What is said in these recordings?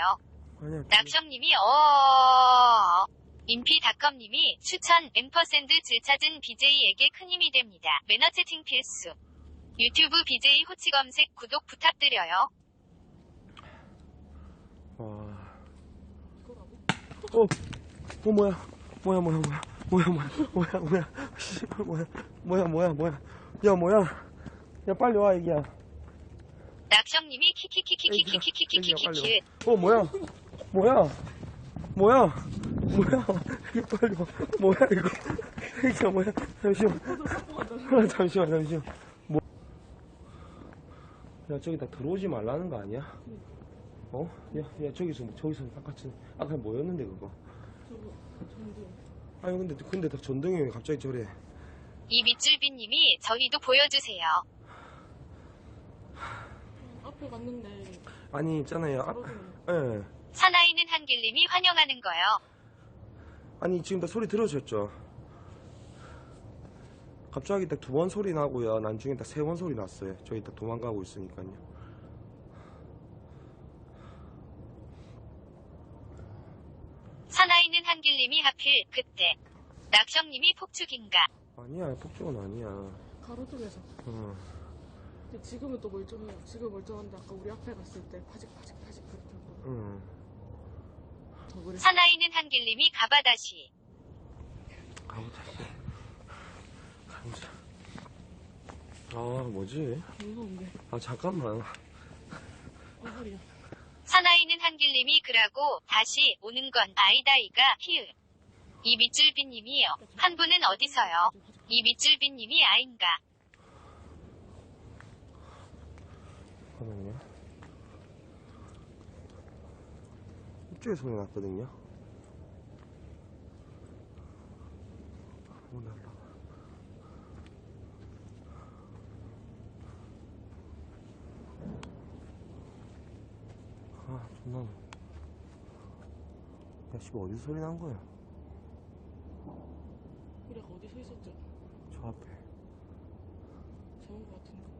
거예요. 아니요. 그 낙성님이 어 인피닷컴님이 추천 엠퍼센드 질찾은 BJ에게 큰 힘이 됩니다. 매너 채팅 필수. 유튜브 BJ 호치 검색 구독 부탁드려요. 와. 어, 어 뭐야, 뭐야, 뭐야, 뭐야, 뭐야, 뭐야, 뭐야, 뭐야, 뭐야, 뭐야, 뭐야, 뭐야, 야 뭐야, 야 빨리 와 이기야. 박성님이 키키키키키키키키키키키. 어 뭐야? 뭐야? 뭐야? 뭐야? 이게 빨리 와. 뭐야 이거? 이게 뭐야? 잠시만. 아, 잠시만 잠시만. 뭐? 야 저기 다 들어오지 말라는 거 아니야? 어? 야, 야 저기서 저기서 아까친 아까 뭐였는데 그거? 저거 전등. 아니 근데 근데 다 전등이 왜 갑자기 저래? 이밑줄비님이 저희도 보여주세요. 앞에 갔는데 아니 있잖아요. 아, 예. 사나이는 한길님이 환영하는 거요. 아니 지금 다 소리 들으셨죠? 갑자기 딱 두 번 소리 나고요. 난중에 딱 세 번 소리 났어요. 저희 딱 도망가고 있으니까요. 사나이는 한길님이 하필 그때 낙성님이 폭죽인가? 아니야, 폭죽은 아니야. 가로등에서. 응. 근데 지금은 또 멀쩡해. 지금 멀쩡한데 아까 우리 앞에 갔을 때 파직 파직 파직 그랬던 거. 응. 음. 사나이는 한길님이 가바다시. 가보자. 씨. 가보자. 아, 뭐지? 무서운데. 아, 잠깐만. 어, 허리야. 사나이는 한길님이 그라고 다시 오는 건 아이다이가 히읗. 이 밑줄비님이요. 한 분은 어디서요? 이 밑줄비님이 아인가? 잠깐만요 이쪽에 소리 났거든요. 오늘 아, 존나. 야, 씨발, 뭐 어디서 소리 난 거야? 그래 어디 서 있었죠? 저 앞에. 좋은 것 같은데.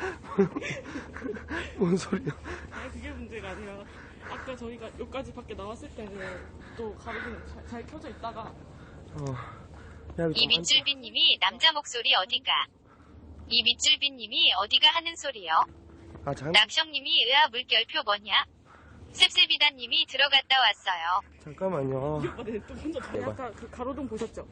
뭔 소리야. 아니 그게 문제가 아니라 아까 저희가 여기까지 밖에 나왔을 때는 또 가로등 잘, 잘 켜져 있다가 어. 야, 이 밑줄비님이 남자 목소리 어디가? 이 밑줄비님이 어디가 하는 소리요? 아, 잠, 낙성님이 으아 물결표 뭐냐? 셉셉이다님이 들어갔다 왔어요. 잠깐만요. 이 오빠 내또 혼자 저희 대박. 아까 그 가로등 보셨죠?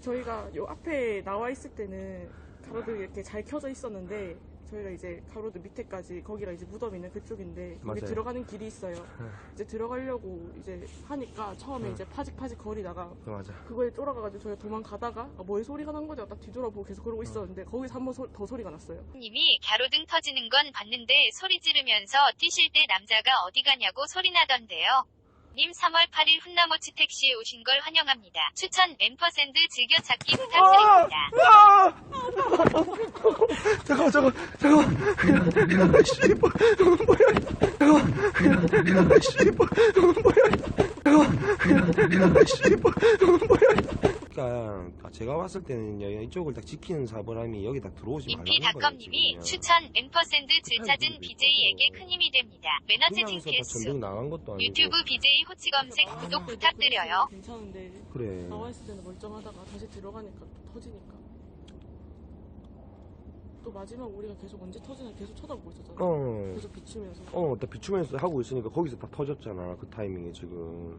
저희가 요 앞에 나와 있을 때는 가로등이 이렇게 잘 켜져 있었는데 저희가 이제 가로등 밑에까지 거기가 이제 무덤 있는 그쪽인데 거기 맞아요. 들어가는 길이 있어요. 이제 들어가려고 이제 하니까 처음에 응. 이제 파직파직 거리다가 그 맞아. 그거에 쫄아가가지고 저희가 도망가다가 아, 뭐에 소리가 난 거지? 딱 뒤돌아보고 계속 그러고 있었는데 거기서 한 번 더 소리가 났어요. 님이 가로등 터지는 건 봤는데 소리 지르면서 뛰실 때 남자가 어디 가냐고 소리 나던데요. 님 3월 8일 훈나모치 택시에 오신 걸 환영합니다. 추천 엠퍼샌드 즐겨찾기 부탁드립니다. 아! 잠깐만, 잠깐만, 잠깐만. 야, 씨발, 뭐야. 잠깐만. 야, 씨발, 뭐야. 잠깐만. 야, 씨발, 뭐야. 그러니까 제가 봤을 때는 야, 이쪽을 딱 지키는 사보람이 여기 딱 들어오지 말라는 거예요. 인피닷컴님이 지금. 추천 즐찾은 부탁드리고 BJ에게. 큰 힘이 됩니다. 매너 채팅 그냥서 다 필수. 전쟁 나간 것도 아니고. 유튜브 BJ 호치 검색 아, 구독 부탁드려요. 괜찮은데 그래. 나와 있을 때는 멀쩡하다가 다시 들어가니까 또 터지니까. 또 마지막 우리가 계속 언제 터지나 계속 쳐다보고 있었잖아. 어. 계속 비추면서. 어, 나 비추면서 하고 있으니까 거기서 다 터졌잖아. 그 타이밍에 지금.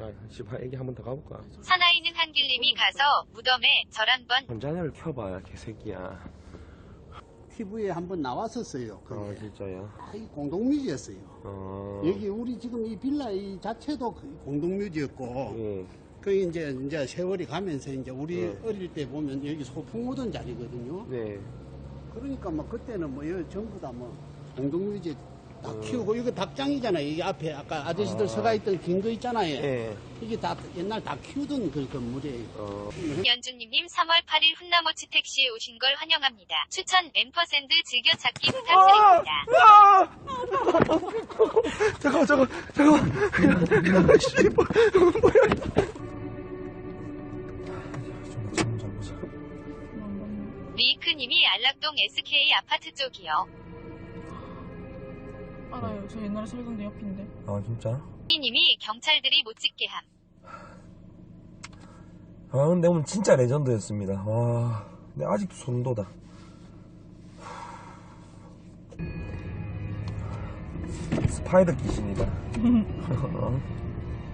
야, 씨발, 애기 한 번 더 가볼까? 사나이는 한길님이 가서 무덤에 절 한번 전자녀를 켜봐 야, 개새끼야. TV에 한 번 나왔었어요. 아, 그게. 진짜요? 아, 이 공동묘지였어요. 어. 여기 우리 지금 이 빌라 이 자체도 그 공동묘지였고, 예. 그 이제 이제 세월이 가면서 이제 우리 네. 어릴 때 보면 여기 소풍 오던 자리거든요. 네. 그러니까 뭐 그때는 뭐 여기 전부 다 뭐 공동묘지 닭 키우고 이거 닭장이잖아요. 이게 앞에 아까 아저씨들 서가 있던 긴 거 있잖아요. 예. 이게 다 옛날 닭 키우던 그 건물이에요. 어. 연주님님 3월 8일 훈나모치 택시에 오신 걸 환영합니다. 추천 앰퍼샌드 즐겨찾기 아! 부탁드립니다. 아! 잠깐만, 잠깐만, 잠깐만. 씨, 뭐, 뭐야. 리이크님이 안락동 SK 아파트 쪽이요. 알아요. 저 옛날에 살던 데 옆인데. 아, 진짜? 님이 경찰들이 못 찍게 함. 아, 근데 오늘 진짜 레전드였습니다. 와, 근데 아직도 소름 돋아. 스파이더 귀신이다. 어?